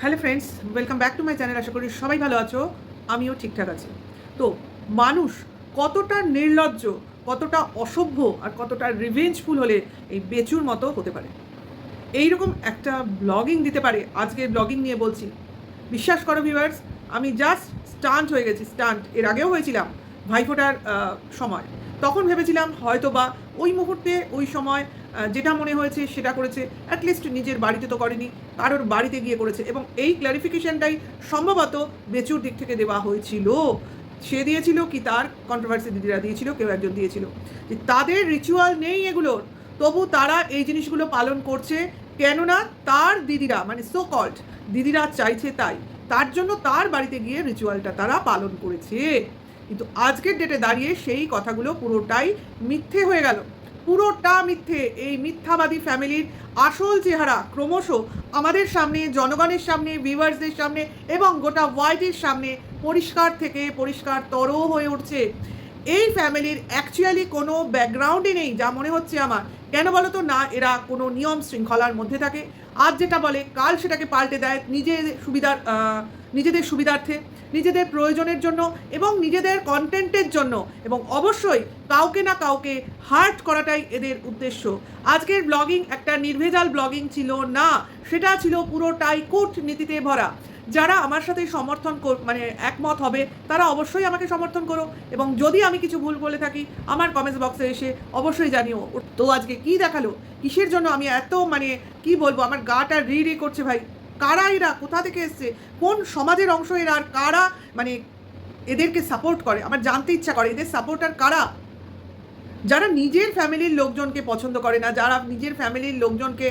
Hello friends welcome back to my channel আশা করি সবাই ভালো আছো, আমিও ঠিকঠাক আছি। তো মানুষ কতটা নির্লজ্জ, কতটা অসভ্য আর কতটা রিভেঞ্জফুল হলে এই বেচুর মতো হতে পারে? এইরকম একটা ব্লগিং দিতে পারে আজকে ব্লগিং নিয়ে বলছি। বিশ্বাস করো ভিউয়ার্স আমি জাস্ট স্টান্ট হয়ে গেছি স্টান্ট এর আগেও হয়েছিলাম ভাইফোঁটার সময়। তখন ভেবেছিলাম হয়তো বা ওই মুহূর্তে, ওই সময় যেটা মনে হয়েছে সেটা করেছে। অ্যাটলিস্ট নিজের বাড়িতে তো করেনি, কারোর বাড়িতে গিয়ে করেছে। এবং এই ক্লারিফিকেশনটাই সম্ভবত বেচুর দিক থেকে দেওয়া হয়েছিল। সে দিয়েছিল কি তার কন্ট্রোভার্সি দিদিরা দিয়েছিল, কেউ একজন দিয়েছিল। যে তাদের রিচুয়াল নেই এগুলোর। তবু তারা এই জিনিসগুলো পালন করছে, কেননা তার দিদিরা মানে সো কল্ড দিদিরা চাইছে তাই। তার জন্য তার বাড়িতে গিয়ে রিচুয়ালটা তারা পালন করেছে। কিন্তু আজকের ডেটে দাঁড়িয়ে সেই কথাগুলো পুরোটাই মিথ্যে হয়ে গেল। পুরোটা মিথ্যে। এই মিথ্যাবাদী ফ্যামিলির আসল চেহারা ক্রমশ আমাদের সামনে, জনগণের সামনে, ভিউয়ার্সদের সামনে এবং গোটা ওয়ার্ল্ডের সামনে পরিষ্কার থেকে পরিষ্কার তর হয়ে উঠছে। এই ফ্যামিলির অ্যাকচুয়ালি কোনো ব্যাকগ্রাউন্ডই নেই, যা মনে হচ্ছে আমার। কেন বলো তো? না, এরা কোনো নিয়ম শৃঙ্খলার মধ্যে থাকে। আজ যেটা বলে, কাল সেটাকে পাল্টে দেয়। নিজের সুবিধার নিজেদের সুবিধার্থে, নিজেদের প্রয়োজনের জন্য এবং নিজেদের কন্টেন্টের জন্য। এবং অবশ্যই কাউকে না কাউকে হার্ট করাটাই এদের উদ্দেশ্য। আজকের ব্লগিং একটা নির্ভেজাল ব্লগিং ছিল না, সেটা ছিল পুরোটাই কূটনীতিতে ভরা। যারা আমার সাথে সমর্থন মানে একমত হবে, তারা অবশ্যই আমাকে সমর্থন করো। এবং যদি আমি কিছু ভুল বলে থাকি, আমার কমেন্টস বক্সে এসে অবশ্যই জানিও। তো আজকে কি দেখাল? কিসের জন্য আমি এত মানে কি বলব? আমার গাটা রি রি করছে ভাই। কারা এরা? কোথা থেকে এসছে? কোন সমাজের অংশ এরা? আর কারা মানে এদেরকে সাপোর্ট করে? আমার জানতে ইচ্ছা করে, এদের সাপোর্টার কারা? যারা নিজের ফ্যামিলির লোকজনকে পছন্দ করে না, যারা নিজের ফ্যামিলির লোকজনকে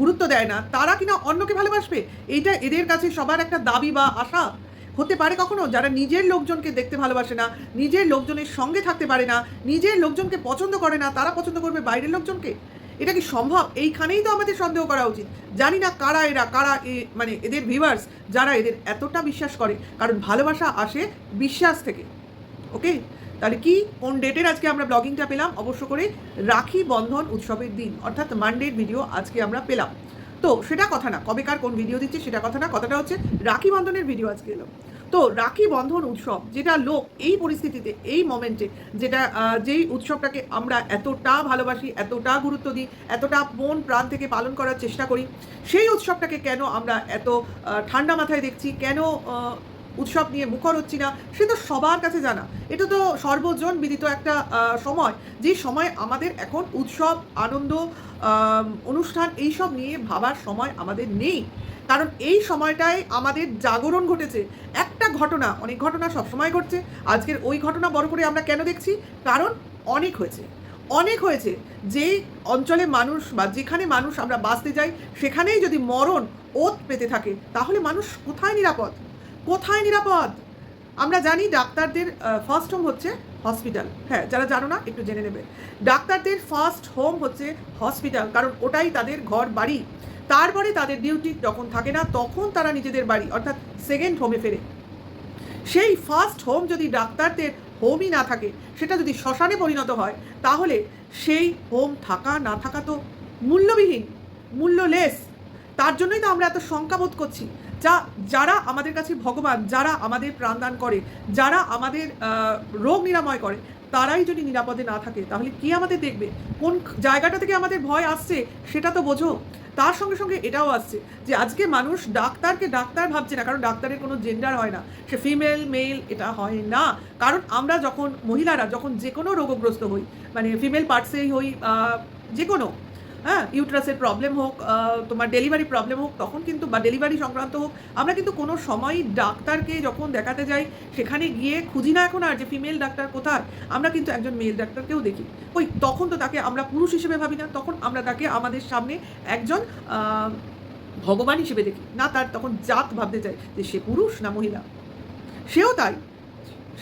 গুরুত্ব দেয় না, তারা কিনা অন্যকে ভালোবাসবে? এইটা এদের কাছে সবার একটা দাবি বা আশা। হতে পারে কখনো যারা নিজের লোকজনকে দেখতে ভালোবাসে না, নিজের লোকজনের সঙ্গে থাকতে পারে না, নিজের লোকজনকে পছন্দ করে না, তারা পছন্দ করবে বাইরের লোকজনকে? এটা কি সম্ভব? এইখানেই তো আমাদের সন্দেহ করা উচিত। জানি না কারা এরা, কারা এ- মানে এদের ভিভার্স যারা এদের এতটা বিশ্বাস করে। কারণ ভালোবাসা আসে বিশ্বাস থেকে। ওকে তাহলে কি, কোন ডেটের আজকে আমরা ব্লগিংটা পেলাম? অবশ্য করে রাখি বন্ধন উৎসবের দিন, অর্থাৎ মানডের ভিডিও আজকে আমরা পেলাম। তো সেটা কথা না, কবে কার কোন ভিডিও দিচ্ছে সেটা কথা না, কথাটা হচ্ছে রাখি বন্ধনের ভিডিও আজকে এলো। তো রাখি বন্ধন উৎসব, যেটা লোক এই পরিস্থিতিতে, এই মোমেন্টে যেটা যেই উৎসবটাকে আমরা এতটা ভালোবাসি, এতটা গুরুত্ব দিই, এতটা মন প্রাণ থেকে পালন করার চেষ্টা করি, সেই উৎসবটাকে কেন আমরা এত ঠান্ডা মাথায় দেখছি? কেন উৎসব নিয়ে মুখর হচ্ছি না, সে তো সবার কাছে জানা। এটা তো সর্বজন বিদিত একটা সময়। যে সময় আমাদের এখন উৎসব, আনন্দ অনুষ্ঠান এইসব নিয়ে ভাবার সময় আমাদের নেই। কারণ এই সময়টায় আমাদের জাগরণ ঘটেছে। একটা ঘটনা, অনেক ঘটনা সবসময় ঘটছে। আজকের ওই ঘটনা বড় করে আমরা কেন দেখছি? কারণ অনেক হয়েছে। অনেক হয়েছে যে অঞ্চলে মানুষ বা যেখানে মানুষ আমরা বাঁচতে যাই, সেখানেই যদি মরণ, ওত পেতে থাকে, তাহলে মানুষ কোথায় নিরাপদ? কোথায় নিরাপদ? আমরা জানি ডাক্তারদের ফার্স্ট হোম হচ্ছে হসপিটাল হ্যাঁ যারা জানো না, একটু জেনে নেবে। ডাক্তারদের ফার্স্ট হোম হচ্ছে হসপিটাল কারণ ওটাই তাদের ঘর, বাড়ি। তারপরে তাদের ডিউটি যখন থাকে না, তখন তারা নিজেদের বাড়ি, অর্থাৎ সেকেন্ড হোমে ফেরে। সেই ফার্স্ট হোম যদি ডাক্তারদের হোমই না থাকে, সেটা যদি শ্মশানে পরিণত হয়, তাহলে সেই হোম থাকা না থাকা তো মূল্যবিহীন, মূল্যলেস। তার জন্যই তো আমরা এত শঙ্কাবোধ করছি। যা, যারা আমাদের কাছে ভগবান, যারা আমাদের প্রাণদান করে, যারা আমাদের রোগ নিরাময় করে, তারাই যদি নিরাপদে না থাকে, তাহলে কে আমাদের দেখবে? কোন জায়গাটা থেকে আমাদের ভয় আসছে, সেটা তো বোঝো। তার সঙ্গে সঙ্গে এটাও আসছে যে, আজকে মানুষ ডাক্তারকে ডাক্তার ভাবছে না, কারণ ডাক্তারের কোনো জেন্ডার হয় না। সে ফিমেল মেল এটা হয় না। কারণ আমরা যখন মহিলারা, যখন যে কোনো রোগগ্রস্ত হই মানে ফিমেল পার্টসেই হই যে কোনো হ্যাঁ ইউট্রাসের প্রবলেম হোক তোমার ডেলিভারি প্রবলেম হোক, তখন কিন্তু বা ডেলিভারি সংক্রান্ত হোক, আমরা কিন্তু কোনো সময় ডাক্তারকে যখন দেখাতে যাই, সেখানে গিয়ে খুঁজি না এখন আর যে ফিমেল ডাক্তার কোথায়, আমরা কিন্তু একজন মেল ডাক্তারকেও দেখি। ওই তখন তো তাকে আমরা পুরুষ হিসেবে ভাবি না, তখন আমরা তাকে আমাদের সামনে একজন ভগবান হিসেবে দেখি। না তার তখন জাত ভাবতে চাই যে সে পুরুষ না মহিলা। সেও তাই।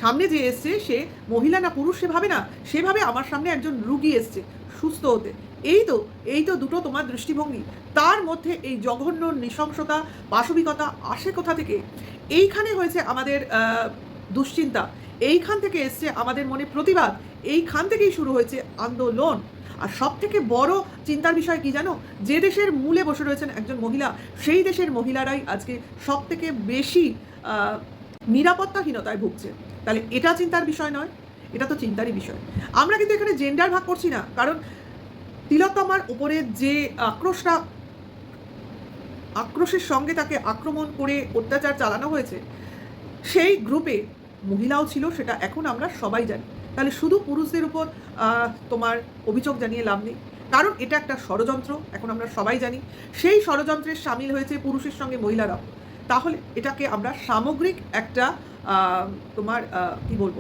সামনে যে এসছে, সে মহিলা না পুরুষ সে ভাবে না সেভাবে আমার সামনে একজন রুগী এসছে, সুস্থ হতে। এই তো এই তো দুটো তোমার দৃষ্টিভঙ্গি। তার মধ্যে এই জঘন্য নৃশংসতা পাশবিকতা আসে কোথা থেকে? এইখানে হয়েছে আমাদের দুশ্চিন্তা। এইখান থেকে এসছে আমাদের মনে প্রতিবাদ। এইখান থেকেই শুরু হয়েছে আন্দোলন। আর সব থেকে বড় চিন্তার বিষয় কি জানো? যে দেশের মূলে বসে রয়েছেন একজন মহিলা, সেই দেশের মহিলারাই আজকে সব থেকে বেশি নিরাপত্তাহীনতায় ভুগছে। তাহলে এটা চিন্তার বিষয় নয়, এটা তো চিন্তারই বিষয়। আমরা কিন্তু এখানে জেন্ডার ভাগ করছি না, কারণ তিলোত্তমার উপরে যে আক্রোশটা, আক্রোশের সঙ্গে তাকে আক্রমণ করে অত্যাচার চালানো হয়েছে, সেই গ্রুপে মহিলাও ছিল, সেটা এখন আমরা সবাই জানি। তাহলে শুধু পুরুষদের উপর তোমার অভিযোগ জানিয়ে লাভ নেই। কারণ এটা একটা ষড়যন্ত্র, এখন আমরা সবাই জানি। সেই ষড়যন্ত্রের সামিল হয়েছে পুরুষের সঙ্গে মহিলারাও। তাহলে এটাকে আমরা সামগ্রিক একটা তোমার কি বলব,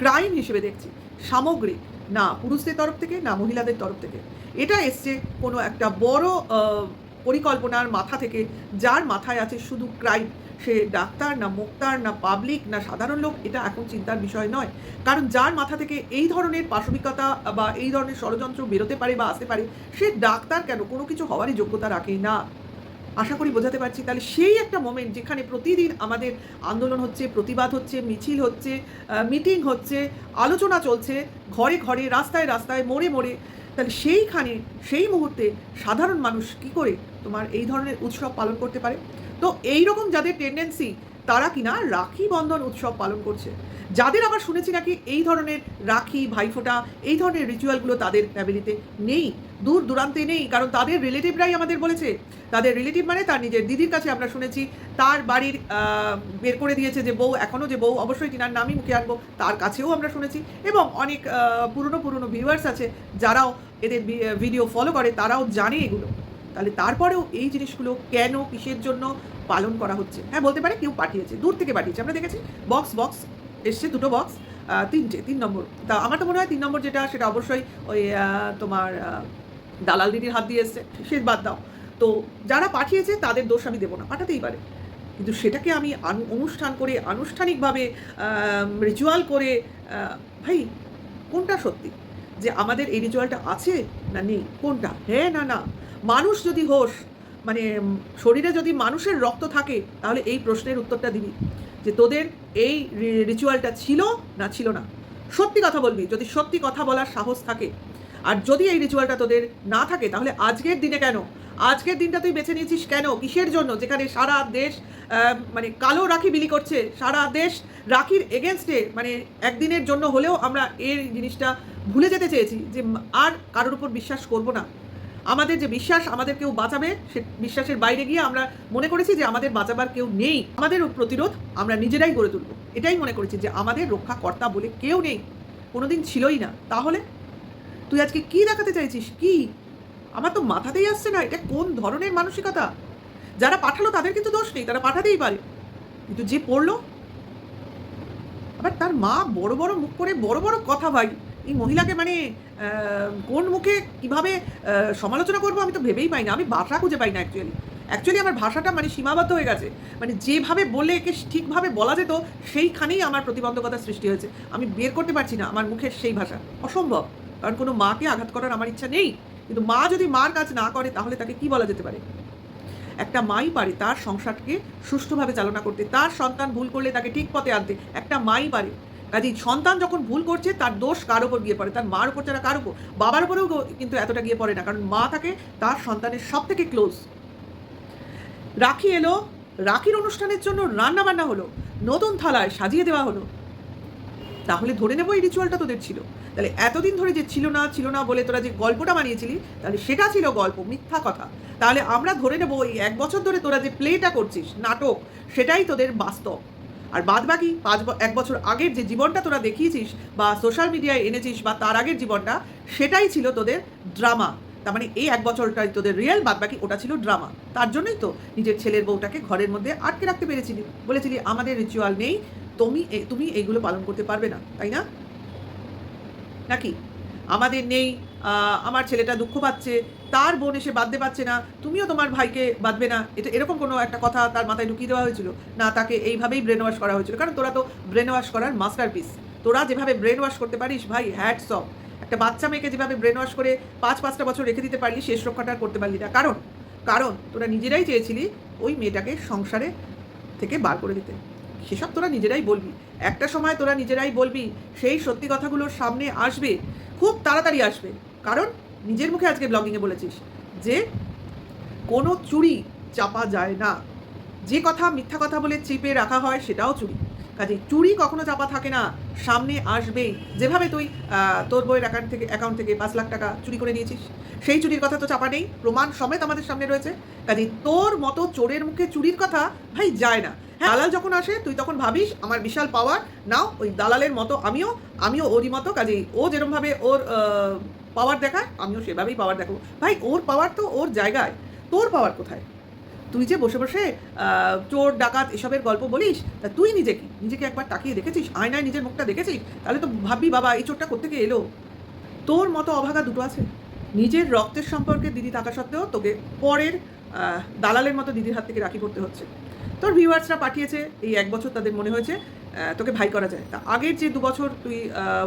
ক্রাইম হিসেবে দেখছি। সামগ্রিক। না পুরুষদের তরফ থেকে, না মহিলাদের তরফ থেকে। এটা এসছে কোনো একটা বড় পরিকল্পনার মাথা থেকে, যার মাথায় আছে শুধু ক্রাইম। সে ডাক্তার, না মোক্তার, না পাবলিক, না সাধারণ লোক, এটা এখন চিন্তার বিষয় নয়। কারণ যার মাথা থেকে এই ধরনের পাশবিকতা বা এই ধরনের ষড়যন্ত্র বেরোতে পারে বা আসতে পারে, সে ডাক্তার কেন? কোনো কিছু হওয়ারই যোগ্যতা রাখে না। আশা করি বোঝাতে পারছি। তাহলে সেই একটা মোমেন্ট যেখানে প্রতিদিন আমাদের আন্দোলন হচ্ছে, প্রতিবাদ হচ্ছে, মিছিল হচ্ছে মিটিং হচ্ছে, আলোচনা চলছে, ঘরে ঘরে, রাস্তায় রাস্তায়, মোড়ে মোড়ে, তাহলে সেইখানে, সেই মুহূর্তে সাধারণ মানুষ কি করে তোমার এই ধরনের উৎসব পালন করতে পারে? তো এই রকম যাদের টেন্ডেন্সি তারা কিনা রাখি বন্ধন উৎসব পালন করছে। যাদের আবার শুনেছি নাকি এই ধরনের রাখি, ভাইফোঁটা, এই ধরনের রিচুয়ালগুলো তাদের ফ্যামিলিতে নেই। দূর দূরান্তে নেই, কারণ তাদের রিলেটিভরাই আমাদের বলেছে। তাদের রিলেটিভ মানে তার নিজের দিদির কাছে আমরা শুনেছি, তার বাড়ির বের করে দিয়েছে যে বউ এখনও যে বউ, অবশ্যই তিনার নামই মুখে আনব, তার কাছেও আমরা শুনেছি। এবং অনেক পুরনো পুরনো ভিউয়ার্স আছে, যারাও এদের ভিডিও ফলো করে, তারাও জানে এগুলো। তাহলে তারপরেও এই জিনিসগুলো কেন, কিসের জন্য পালন করা হচ্ছে। হ্যাঁ বলতে পারে কেউ পাঠিয়েছে, দূর থেকে পাঠিয়েছে। আমরা দেখেছি বক্স বক্স এসছে দুটো বক্স তিনটে, তিন নম্বর। তা আমার তো মনে হয় তিন নম্বর যেটা, সেটা অবশ্যই ওই তোমার দালাল দিদির হাত দিয়ে এসছে, সে বাদ দাও। তো যারা পাঠিয়েছে, তাদের দোষ আমি দেবো না, পাঠাতেই পারে। কিন্তু সেটাকে আমি অনুষ্ঠান করে, আনুষ্ঠানিকভাবে রিচুয়াল করে ভাই, কোনটা সত্যি? যে আমাদের এই রিচুয়ালটা আছে না নেই? কোনটা? হ্যাঁ না না। মানুষ যদি হোস মানে শরীরে যদি মানুষের রক্ত থাকে, তাহলে এই প্রশ্নের উত্তরটা দিবি। যে তোদের এই রিচুয়ালটা ছিল না ছিল না। সত্যি কথা বলবি, যদি সত্যি কথা বলার সাহস থাকে, আর যদি এই রিচুয়ালটা তোদের না থাকে, তাহলে আজকের দিনে কেন? আজকের দিনটা তুই বেছে নিয়েছিস কেন? কিসের জন্য? যেখানে সারা দেশ মানে কালো রাখি বিলি করছে, সারা দেশ রাখির এগেনস্টে মানে একদিনের জন্য হলেও আমরা এই জিনিসটা ভুলে যেতে চেয়েছি, যে আর কারোর উপর বিশ্বাস করব না। আমাদের যে বিশ্বাস, আমাদের কেউ বাঁচাবে, সে বিশ্বাসের বাইরে গিয়ে আমরা মনে করেছি যে আমাদের বাঁচাবার কেউ নেই। আমাদের প্রতিরোধ আমরা নিজেরাই গড়ে তুলব। এটাই মনে করেছি যে আমাদের রক্ষাকর্তা বলে কেউ নেই। কোনোদিন ছিলই না। তাহলে তুই আজকে কি দেখাতে চাইছিস? কি? আমার তো মাথাতেই আসছে না এটা কোন ধরনের মানসিকতা? যারা পাঠালো তাদের কিন্তু দোষ নেই, তারা পাঠাতেই পারে। কিন্তু যে পড়ল, আবার তার মা বড় বড় মুখ করে বড় বড় কথা ভাই। এই মহিলাকে মানে কোন মুখে কীভাবে সমালোচনা করব আমি তো ভেবেই পাই না। আমি ভাষা খুঁজে পাই না অ্যাকচুয়ালি অ্যাকচুয়ালি আমার ভাষাটা মানে সীমাবদ্ধ হয়ে গেছে। মানে যেভাবে বলে একে ঠিকভাবে বলা যেত, সেইখানেই আমার প্রতিবন্ধকতা সৃষ্টি হয়েছে। আমি বের করতে পারছি না আমার মুখের সেই ভাষা। অসম্ভব। কারণ কোনো মাকে আঘাত করার আমার ইচ্ছা নেই। কিন্তু মা যদি মার কাজ না করে, তাহলে তাকে কি বলা যেতে পারে? একটা মাই পারে তার সংসারকে সুষ্ঠুভাবে চালনা করতে, তার সন্তান ভুল করলে তাকে ঠিক পথে আনতে। একটা মাই পারে কাজেই সন্তান যখন ভুল করছে, তার দোষ কার ওপর গিয়ে পড়ে? তার মার উপর ছাড়া কার উপর? বাবার উপরেও কিন্তু এতটা গিয়ে পড়ে না। কারণ মা থাকে তার সন্তানের সব থেকে ক্লোজ রাখি এলো, রাখির অনুষ্ঠানের জন্য রান্না বান্না হলো, নতুন থালায় সাজিয়ে দেওয়া হলো। তাহলে ধরে নেব এই রিচুয়ালটা তোদের ছিল। তাহলে এতদিন ধরে যে ছিল না ছিল না বলে তোরা যে গল্পটা বানিয়েছিলি, তাহলে সেটা ছিল গল্প, মিথ্যা কথা। তাহলে আমরা ধরে নেব এই এক বছর ধরে তোরা যে প্লেটা করছিস, নাটক, সেটাই তোদের বাস্তব। আর বাদ বাকি পাঁচ এক বছর আগের যে জীবনটা তোরা দেখিয়েছিস বা সোশ্যাল মিডিয়ায় এনেছিস বা তার আগের জীবনটা, সেটাই ছিল তোদের ড্রামা তার মানে এই এক বছরটাই তোদের রিয়েল বাদ বাকি ওটা ছিল ড্রামা তার জন্যই তো নিজের ছেলের বউটাকে ঘরের মধ্যে আটকে রাখতে পেরেছিলি। বলেছিলি, আমাদের রিচুয়াল নেই, তুমি তুমি এইগুলো পালন করতে পারবে না। তাই না? নাকি? আমাদের নেই আমার ছেলেটা দুঃখ পাচ্ছে, তার বোন এসে বাঁধতে পারছে না, তুমিও তোমার ভাইকে বাঁধবে না। এটা এরকম কোনো একটা কথা তার মাথায় ঢুকিয়ে দেওয়া হয়েছিল? না, তাকে এইভাবেই ব্রেন ওয়াশ করা হয়েছিল। কারণ তোরা তো ব্রেন ওয়াশ করার মাস্টার পিস তোরা যেভাবে ব্রেন ওয়াশ করতে পারিস, ভাই হ্যাটস অফ একটা বাচ্চা মেয়েকে যেভাবে ব্রেন ওয়াশ করে পাঁচ, পাঁচটা বছর রেখে দিতে পারলি, শেষ রক্ষাটা করতে পারলি না। কারণ কারণ তোরা নিজেরাই চেয়েছিলি ওই মেয়েটাকে সংসারে থেকে বার করে দিতে। সেসব তোরা নিজেরাই বলবি। একটা সময় তোরা নিজেরাই বলবি, সেই সত্যি কথাগুলো সামনে আসবে, খুব তাড়াতাড়ি আসবে। কারণ নিজের মুখে আজকে ব্লগিংয়ে বলেছিস যে কোনো চুরি চাপা যায় না। যে কথা মিথ্যা কথা বলে চেপে রাখা হয় সেটাও চুরি। কাজে চুরি কখনো চাপা থাকে না, সামনে আসবেই। যেভাবে তুই তোর বইয়ের অ্যাকাউন্ট থেকে অ্যাকাউন্ট থেকে পাঁচ লাখ টাকা চুরি করে নিয়েছিস, সেই চুরির কথা তো চাপা নেই, প্রমাণ সমেত আমাদের সামনে রয়েছে। কাজে তোর মতো চোরের মুখে চুরির কথা ভাই যায় না। হ্যাঁ দালাল যখন আসে, তুই তখন ভাবিস, আমার বিশাল পাওয়ার নাও ওই দালালের মতো আমিও আমিও ওরই মতো। কাজেই ও যেরমভাবে ওর পাওয়ার দেখায় আমিও সেভাবেই পাওয়ার দেখাবো। ভাই, ওর পাওয়ার তো ওর জায়গায়। তোর পাওয়ার কোথায়? তুই যে বসে বসে চোর, ডাকাত এসবের গল্প বলিস, তা তুই নিজে কি? নিজেকে একবার তাকিয়ে দেখেছিস? আয়নায় নিজের মুখটা দেখেছিস? তাহলে তো ভাববি, বাবা, এই চোরটা কোথেকে এলো? তোর মতো অভাগা দুটো আছে। নিজের রক্তের সম্পর্কে দিদি থাকা সত্ত্বেও তোকে পরের দালালের মতো দিদির হাত থেকে রাখি করতে হচ্ছে। তোর ভিউয়ার্সরা পাঠিয়েছে, এই এক বছর তাদের মনে হয়েছে তোকে ভাই করা যায়। তা আগের যে দু বছর তুই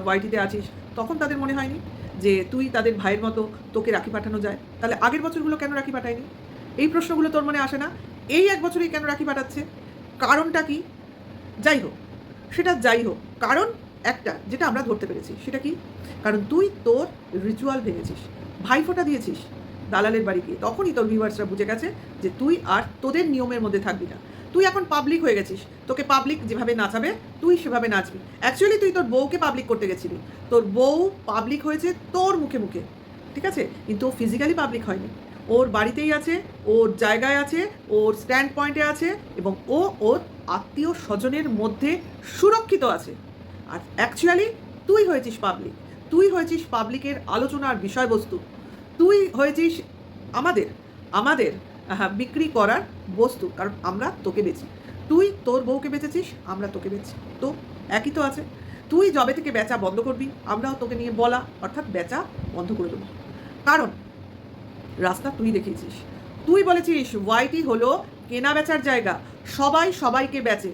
ওয়াইটিতে আছিস, তখন তাদের মনে হয়নি? যে তুই তাদের ভাইয়ের মতো তোকে রাখি পাঠানো যায়। তাহলে আগের বছরগুলো কেন রাখি পাঠায়নি? এই প্রশ্নগুলো তোর মনে আসে না? এই এক বছরেই কেন রাখি পাঠাচ্ছে? কারণটা কি? যাই হোক, সেটা যাই হোক। কারণ একটা, যেটা আমরা ধরতে পেরেছি, সেটা কি? কারণ তুই তোর রিচুয়াল ভেঙেছিস ভাইফোঁটা দিয়েছিস দালালের বাড়ি গিয়ে। তখনই তোর ভিউয়ার্সরা বুঝে গেছে যে তুই আর তোদের নিয়মের মধ্যে থাকবি না। তুই এখন পাবলিক হয়ে গেছিস। তোকে পাবলিক যেভাবে নাচাবে, তুই সেভাবে নাচবি। অ্যাকচুয়ালি তুই তোর বউকে পাবলিক করতে গেছিলি। তোর বউ পাবলিক হয়েছে তোর মুখে মুখে, ঠিক আছে? কিন্তু ও ফিজিক্যালি পাবলিক হয়নি। ওর বাড়িতেই আছে, ওর জায়গায় আছে, ওর স্ট্যান্ড পয়েন্টে আছে এবং ও ওর আত্মীয় স্বজনের মধ্যে সুরক্ষিত আছে। আর অ্যাকচুয়ালি তুই হয়েছিস পাবলিক তুই হয়েছিস পাবলিকের আলোচনার বিষয়বস্তু। তুই হয়েছিস আমাদের আমাদের বিক্রি করার বস্তু, কারণ আমরা তোকে বেচি। তুই তোর বউকে বেচেছিস, আমরা তোকে বেচি। তো একই তো আছে। তুই জবে থেকে বেচা বন্ধ করবি, আমরাও তোকে নিয়ে বলা, অর্থাৎ বেচা বন্ধ করে দেবো। কারণ রাস্তা তুই দেখিয়েছিস। তুই বলেছিস, ওয়াইটি হলো কেনা বেচার জায়গা, সবাই সবাইকে বেচে।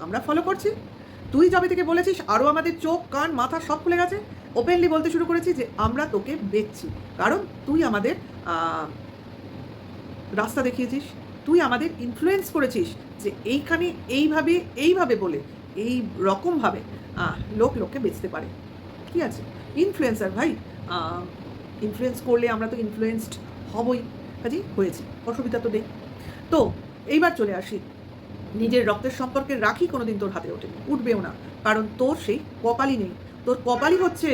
আমরা ফলো করছি। তুই যবে থেকে বলেছিস আরও আমাদের চোখ, কান, মাথা সব খুলে গেছে। ওপেনলি বলতে শুরু করেছি যে, আমরা তোকে বেচছি। কারণ তুই আমাদের রাস্তা দেখিয়েছিস, তুই আমাদের ইনফ্লুয়েন্স করেছিস যে এইখানে এইভাবে এইভাবে বলে, এই রকমভাবে লোক লোককে বেচতে পারে। ঠিক আছে? ইনফ্লুয়েন্সার ভাই ইনফ্লুয়েন্স করলে আমরা তো ইনফ্লুয়েসড হবই। কাজেই হয়েছে, অসুবিধা তো নেই। তো, এইবার চলে আসি। নিজের রক্তের সম্পর্কে রাখি কোনোদিন তোর হাতে ওঠেনি, উঠবেও না। কারণ তোর সেই কপালই নেই। তোর কপালই হচ্ছে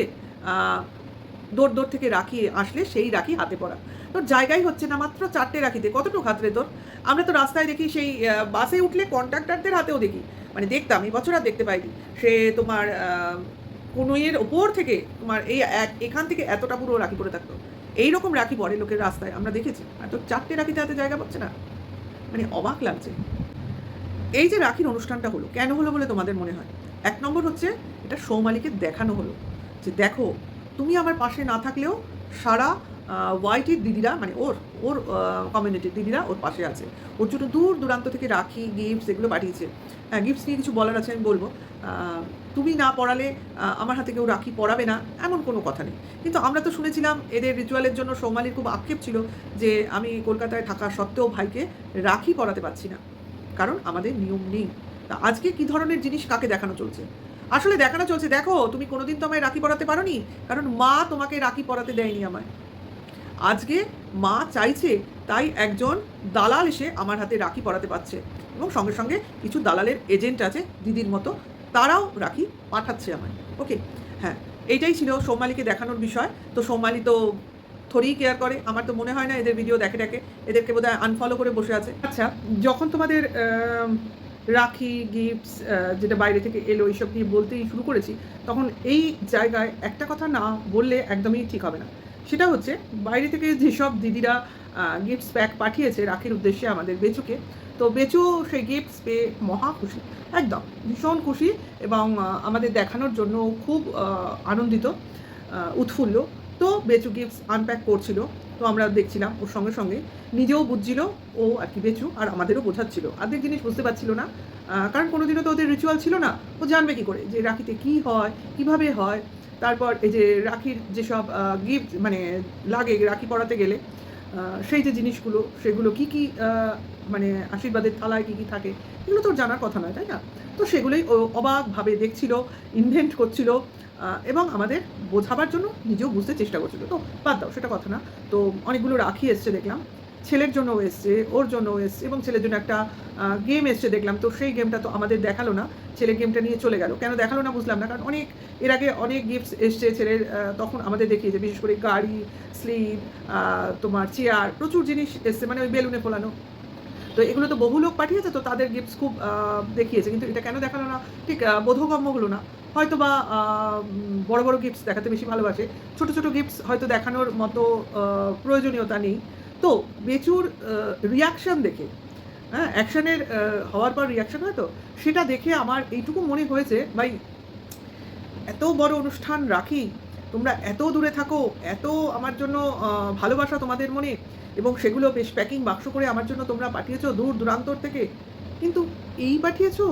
দৌড় দৌড় থেকে রাখি আসলে সেই রাখি হাতে পড়া। তোর জায়গাই হচ্ছে না মাত্র চারটে রাখিতে কতটুকু হাত রে তোর? আমরা তো রাস্তায় দেখি সেই বাসে উঠলে কন্ট্রাক্টরদের হাতেও দেখি। মানে দেখতাম এই বছর আর দেখতে পাইনি। সে তোমার আহ, কোনো এর ওপর থেকে তোমার এই এক এখান থেকে এতটা পুরো রাখি পরে থাকতো। এইরকম রাখি পরে লোকের রাস্তায় আমরা দেখেছি। আর তোর চারটে রাখিতে হাতে জায়গা পাচ্ছে না? মানে অবাক লাগছে। এই যে রাখির অনুষ্ঠানটা হলো কেন হলো বলে তোমাদের মনে হয়? এক নম্বর হচ্ছে এটা সৌমালিকে দেখানো হলো। যে দেখো তুমি আমার পাশে না থাকলেও সারা ওয়াইটির দিদিরা মানে ওর ওর কমিউনিটির দিদিরা ওর পাশে আছে। ওর জন্য দূর দূরান্ত থেকে রাখি গিফটস এগুলো পাঠিয়েছে। হ্যাঁ গিফটস নিয়ে কিছু বলার আছে আমি বলব। তুমি না পড়ালে আমার হাতে কেউ রাখি পড়াবে না, এমন কোনো কথা নেই। কিন্তু আমরা তো শুনেছিলাম এদের রিচুয়ালের জন্য সৌমালির খুব আক্ষেপ ছিল যে আমি কলকাতায় থাকা সত্ত্বেও ভাইকে রাখি পড়াতে পারছি না। কারণ আমাদের নিয়ম নেই। তা আজকে কি ধরনের জিনিস কাকে দেখানো চলছে? আসলে দেখানো চলছে। দেখো, তুমি কোনোদিন তো আমায় রাখি পড়াতে পারোনি? কারণ মা তোমাকে রাখি পড়াতে দেয়নি আমায়। আজকে মা চাইছে তাই একজন দালাল এসে আমার হাতে রাখি পড়াতে পারছে। এবং সঙ্গে সঙ্গে কিছু দালালের এজেন্ট আছে দিদির মতো, তারাও রাখি পাঠাচ্ছে আমায়। ওকে হ্যাঁ এইটাই ছিল সৌমালিকে দেখানোর বিষয়। তো সৌমালি তো থোড়িই কেয়ার করে। আমার তো মনে হয় না এদের ভিডিও দেখে দেখে এদেরকে বোধহয় আনফলো করে বসে আছে। আচ্ছা যখন তোমাদের রাখি গিফটস যেটা বাইরে থেকে এলো, এইসব নিয়ে বলতেই শুরু করেছি, তখন এই জায়গায় একটা কথা না বললে একদমই ঠিক হবে না। সেটা হচ্ছে বাইরে থেকে যেসব দিদিরা গিফটস প্যাক পাঠিয়েছে রাখির উদ্দেশ্যে আমাদের বেচুকে, তো বেচু সেই গিফটস পেয়ে মহা খুশি, একদম ভীষণ খুশি এবং আমাদের দেখানোর জন্য খুব আনন্দিত উৎফুল্ল। তো বেচু গিফটস আনপ্যাক করছিল, তো আমরা দেখছিলাম ওর সঙ্গে সঙ্গে, নিজেও বুঝছিল ও আর কি বেচু আর আমাদেরও বোঝাচ্ছিল। আর্ধেক জিনিস বুঝতে পারছিল না কারণ কোনোদিনও তো ওদের রিচুয়াল ছিল না, ও জানবে কি করে যে রাখিতে কি হয়, কীভাবে হয়। তারপর এই যে রাখির যেসব গিফট মানে লাগে রাখি পড়াতে গেলে সেই যে জিনিসগুলো, সেগুলো কি কি মানে আশীর্বাদের থালায় কি কি থাকে, এগুলো তোর জানার কথা নয়, তাই না? তো সেগুলোই অবাকভাবে দেখছিল ইনভেন্ট করছিল এবং আমাদের বোঝাবার জন্য নিজেও বুঝতে চেষ্টা করছিল। তো বাদ দাও, সেটা কথা না। তো অনেকগুলো রাখি এসছে দেখলাম। ছেলের জন্য এসছে, ওর জন্য এসছে এবং ছেলের জন্য একটা গেম এসছে দেখলাম। তো সেই গেমটা তো আমাদের দেখাল না ছেলে গেমটা নিয়ে চলে গেল। কেন দেখাল না বুঝলাম না, কারণ অনেক, এর আগে অনেক গিফটস এসছে ছেলের তখন আমাদের দেখিয়েছে, বিশেষ করে গাড়ি স্লিপ তোমার চেয়ার প্রচুর জিনিস এসছে মানে ওই বেলুনে ফোলানো। তো এগুলো তো বহু লোক পাঠিয়েছে, তো তাদের গিফটস খুব দেখিয়েছে। কিন্তু এটা কেন দেখাল না? ঠিক বোধগম্য হলো না। হয়তো বা বড় বড় গিফটস দেখাতে বেশি ভালোবাসে। ছোট ছোট গিফটস হয়তো দেখানোর মতো প্রয়োজনীয়তা নেই। তো বেচুর রিয়াকশন দেখে। হ্যাঁ অ্যাকশানের হওয়ার পর রিয়াকশান হয় তো সেটা দেখে আমার এইটুকু মনে হয়েছে ভাই এত বড় অনুষ্ঠান রাখি তোমরা এত দূরে থাকো এত আমার জন্য ভালোবাসা তোমাদের মনে এবং সেগুলো বেশ প্যাকিং বাক্স করে আমার জন্য তোমরা পাঠিয়েছো দূর দূরান্তর থেকে। কিন্তু এই পাঠিয়েছো?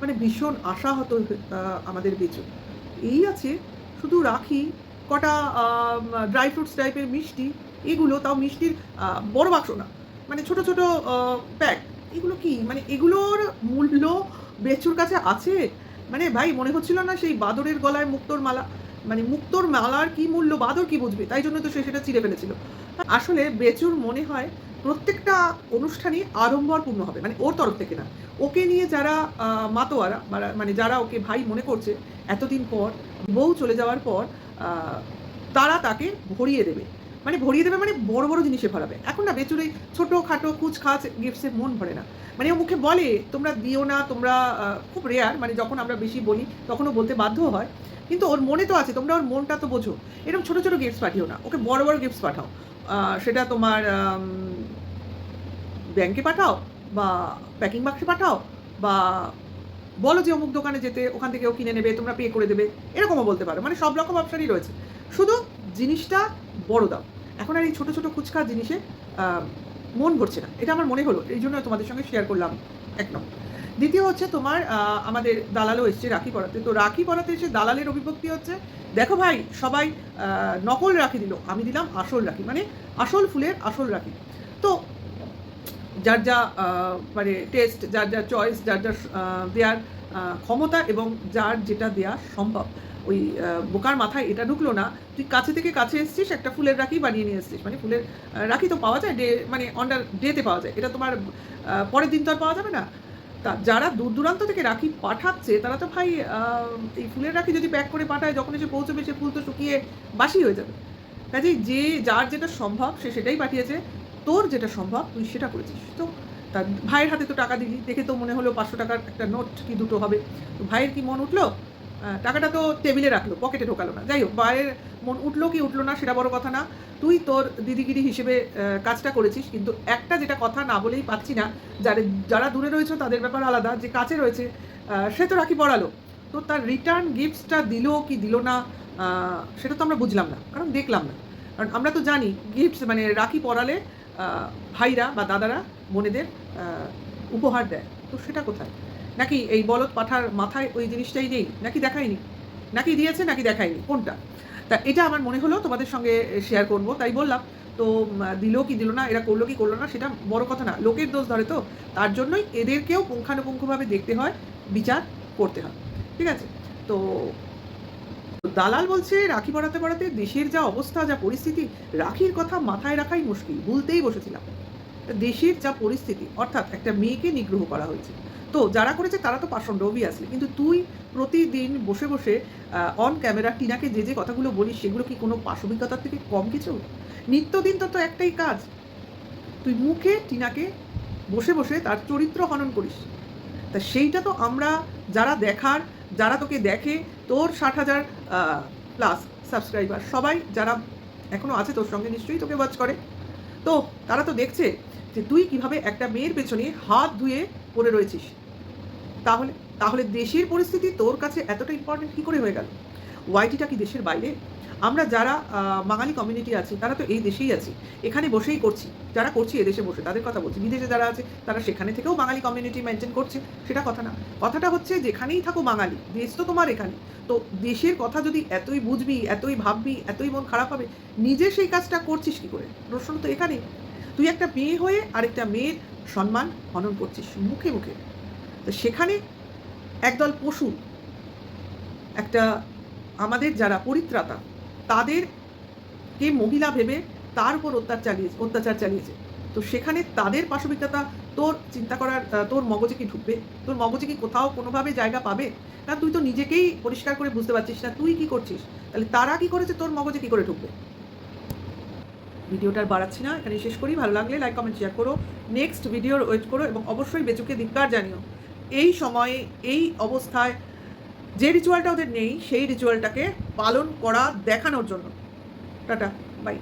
মানে ভীষণ আশাহত আহ, আমাদের বেচু। এই আছে শুধু রাখি কটা ড্রাই ফ্রুটস টাইপের মিষ্টি এগুলো তাও মিষ্টির বড় বাক্স না। মানে ছোট ছোট প্যাক এগুলো কি? মানে এগুলোর মূল্য বেচুর কাছে আছে? মানে ভাই, মনে হচ্ছিল না সেই বাদরের গলায় মুক্তোর মালা মানে মুক্তোর মালার কি মূল্য, বাদর কি বুঝবে? তাই জন্য তো সে সেটা চিড়ে ফেলেছিল। আসলে বেচুর মনে হয় প্রত্যেকটা অনুষ্ঠানই আড়ম্বরপূর্ণ হবে মানে ওর তরফ থেকে না। ওকে নিয়ে যারা মাতোয়ারা মানে যারা ওকে ভাই মনে করছে, এতদিন পর, বউ চলে যাওয়ার পর তারা তাকে ভরিয়ে দেবে। মানে ভরিয়ে দেবে মানে বড় বড় জিনিসে ভরাবে। এখন না বেচুর এই ছোটো খাটো কুচ খাচ গিফটসে মন ভরে না। মানে ও মুখে বলে, তোমরা দিও না, তোমরা খুব রেয়ার মানে যখন আমরা বেশি বলি, তখনও বলতে বাধ্য হয়। কিন্তু ওর মনে তো আছে, তোমরা ওর মনটা তো বোঝো। এরকম ছোটো ছোটো গিফটস পাঠিও না। ওকে বড় বড় গিফটস পাঠাও। সেটা তোমার ব্যাংকে পাঠাও বা প্যাকিং বাক্সে পাঠাও বা বলো যে অমুক দোকানে যেতে, ওখান থেকে ও কিনে নেবে, তোমরা পে করে দেবে। এরকমও বলতে পারো। মানে সব রকম অপশানই রয়েছে। শুধু জিনিসটা বড় দাও এখন আর এই ছোটো ছোটো কুচকা জিনিসে মন ভরছে না। এটা আমার মনে হলো, এই জন্য তোমাদের সঙ্গে শেয়ার করলাম এক নম্বর দ্বিতীয় হচ্ছে তোমার আমাদের দালালও এসছে রাখি পড়াতে। তো রাখি পড়াতে এসে দালালের অভিভক্তি হচ্ছে, দেখো ভাই, সবাই নকল রাখি দিল। আমি দিলাম আসল রাখি। মানে আসল ফুলের আসল রাখি। তো যার যা মানে টেস্ট যার যার চয়েস যার যার দেওয়ার ক্ষমতা এবং যার যেটা দেওয়া সম্ভব। ওই বোকার মাথায় এটা ঢুকলো না। তুই কাছে থেকে কাছে এসছিস, একটা ফুলের রাখি বানিয়ে নিয়ে এসছিস। মানে ফুলের রাখি তো পাওয়া যায়, ডে মানে অন্ডার ডেতে পাওয়া যায়। এটা তোমার পরের দিন তো আর পাওয়া যাবে না। তা যারা দূর দূরান্ত থেকে রাখি পাঠাচ্ছে, তারা তো ভাই এই ফুলের রাখি যদি প্যাক করে পাঠায়, যখন এসে পৌঁছবে, সে ফুল তো শুকিয়ে বাসি হয়ে যাবে। কাজেই যে যার যেটা সম্ভব, সে সেটাই পাঠিয়েছে। তোর যেটা সম্ভব, তুই সেটা করেছিস। তো তার ভাইয়ের হাতে তো টাকা দিলি। দেখে তো মনে হলো পাঁচশো টাকার একটা নোট কি দুটো হবে। তো ভাইয়ের কি মন উঠল? টাকাটা তো টেবিলে রাখল পকেটে ঢোকালো না। যাই হোক ভাইয়ের মন উঠল কি উঠল না সেটা বড় কথা না। তুই তোর দিদিগিরি হিসেবে কাজটা করেছিস কিন্তু একটা যেটা কথা না বলেই পাচ্ছি না যারা যারা দূরে রয়েছে তাদের ব্যাপার আলাদা যে কাছে রয়েছে সে তো রাখি পড়ালো। তো তার রিটার্ন গিফটসটা দিলো কি দিল না সেটা তো আমরা বুঝলাম না কারণ দেখলাম না। কারণ আমরা তো জানি গিফটস মানে রাখি আহ, ভাইরা বা দাদারা বোনেদের উপহার দেয়। তো সেটা কোথায়? নাকি এই বলদ পাঠার মাথায় ওই জিনিসটাই নেই? নাকি দেখায়নি? নাকি দিয়েছে, নাকি দেখায়নি? কোনটা? তা এটা আমার মনে হলো তোমাদের সঙ্গে শেয়ার করব, তাই বললাম। তো দিল কি দিল না, এরা করল কি করল না, সেটা বড় কথা না। লোকের দোষ ধরে তো। তার জন্যই এদেরকেও পুঙ্খানুপুঙ্খভাবে দেখতে হয়, বিচার করতে হয়। ঠিক আছে? তো, দালাল বলছে, রাখি পড়াতে পড়াতে দেশের যা অবস্থা, যা পরিস্থিতি, রাখির কথা মাথায় রাখাই মুশকিল, ভুলতেই বসেছিলাম। দেশের যা পরিস্থিতি, অর্থাৎ একটা মেয়েকে নিগ্রহ করা হয়েছে। তো যারা করেছে তারা তো পাষণ্ড অবভিয়াসলি কিন্তু তুই প্রতিদিন বসে বসে অন ক্যামেরা টিনাকে যে যে কথাগুলো বলিস, সেগুলো কি কোনো পাশবিকতার থেকে কম কিছু? নিত্যদিন তো তো একটাই কাজ। তুই মুখে টিনাকে বসে বসে তার চরিত্র হনন করিস। তা সেইটা তো আমরা যারা দেখার, যারা তোকে দেখে, তোর ষাট হাজার প্লাস সাবস্ক্রাইবার সবাই যারা এখনও আছে তোর সঙ্গে নিশ্চয়ই তোকে ওয়াচ করে। তো তারা তো দেখছে যে তুই কীভাবে একটা মেয়ের পেছনে হাত ধুয়ে পড়ে রয়েছিস। তাহলে তাহলে দেশের পরিস্থিতি তোর কাছে এতটা ইম্পর্টেন্ট কী করে হয়ে গেল? ওয়াইটিটা কি দেশের বাইরে? আমরা যারা বাঙালি কমিউনিটি আছি, তারা তো এই দেশেই আছি। এখানে বসেই করছি। যারা করছি এদেশে বসে, তাদের কথা বলছি। বিদেশে যারা আছে, তারা সেখানে থেকেও বাঙালি কমিউনিটি মেনটেন করছে। সেটা কথা না। কথাটা হচ্ছে যেখানেই থাকো বাঙালি, দেশ তো তোমার এখানে। তো দেশের কথা যদি এতই বুঝবি, এতই ভাববি, এতই মন খারাপ হবে, নিজে সেই কাজটা করছিস কি করে? প্রশ্ন তো এখানেই। তুই একটা মেয়ে হয়ে আরেকটা মেয়ের সম্মান হনন করছিস, মুখে মুখে। তো সেখানে একদল পশু, একটা আমাদের যারা পরিত্রাতা, তাদেরকে মহিলা ভেবে তার উপর অত্যাচার চালিয়েছে অত্যাচার চালিয়েছে। তো সেখানে তাদের পাশবিকতা তোর চিন্তা করার তোর মগজে কি ঢুকবে? তোর মগজে কি কোথাও কোনোভাবে জায়গা পাবে? না তুই তো নিজেকেই পরিষ্কার করে বুঝতে পারছিস না, তুই কি করছিস? তাহলে তারা কি করেছে? তোর মগজে কি করে ঢুকবে? ভিডিওটা আর বাড়াচ্ছি না। এখানে শেষ করি। ভালো লাগলে লাইক কমেন্ট শেয়ার করো। নেক্সট ভিডিওর ওয়েট করো এবং অবশ্যই বেচুকে ধিক্কার জানিও। এই সময়ে, এই অবস্থায় যে রিচুয়ালটা ওদের নেই, সেই রিচুয়ালটাকে পালন করা দেখানোর জন্য। Tata bye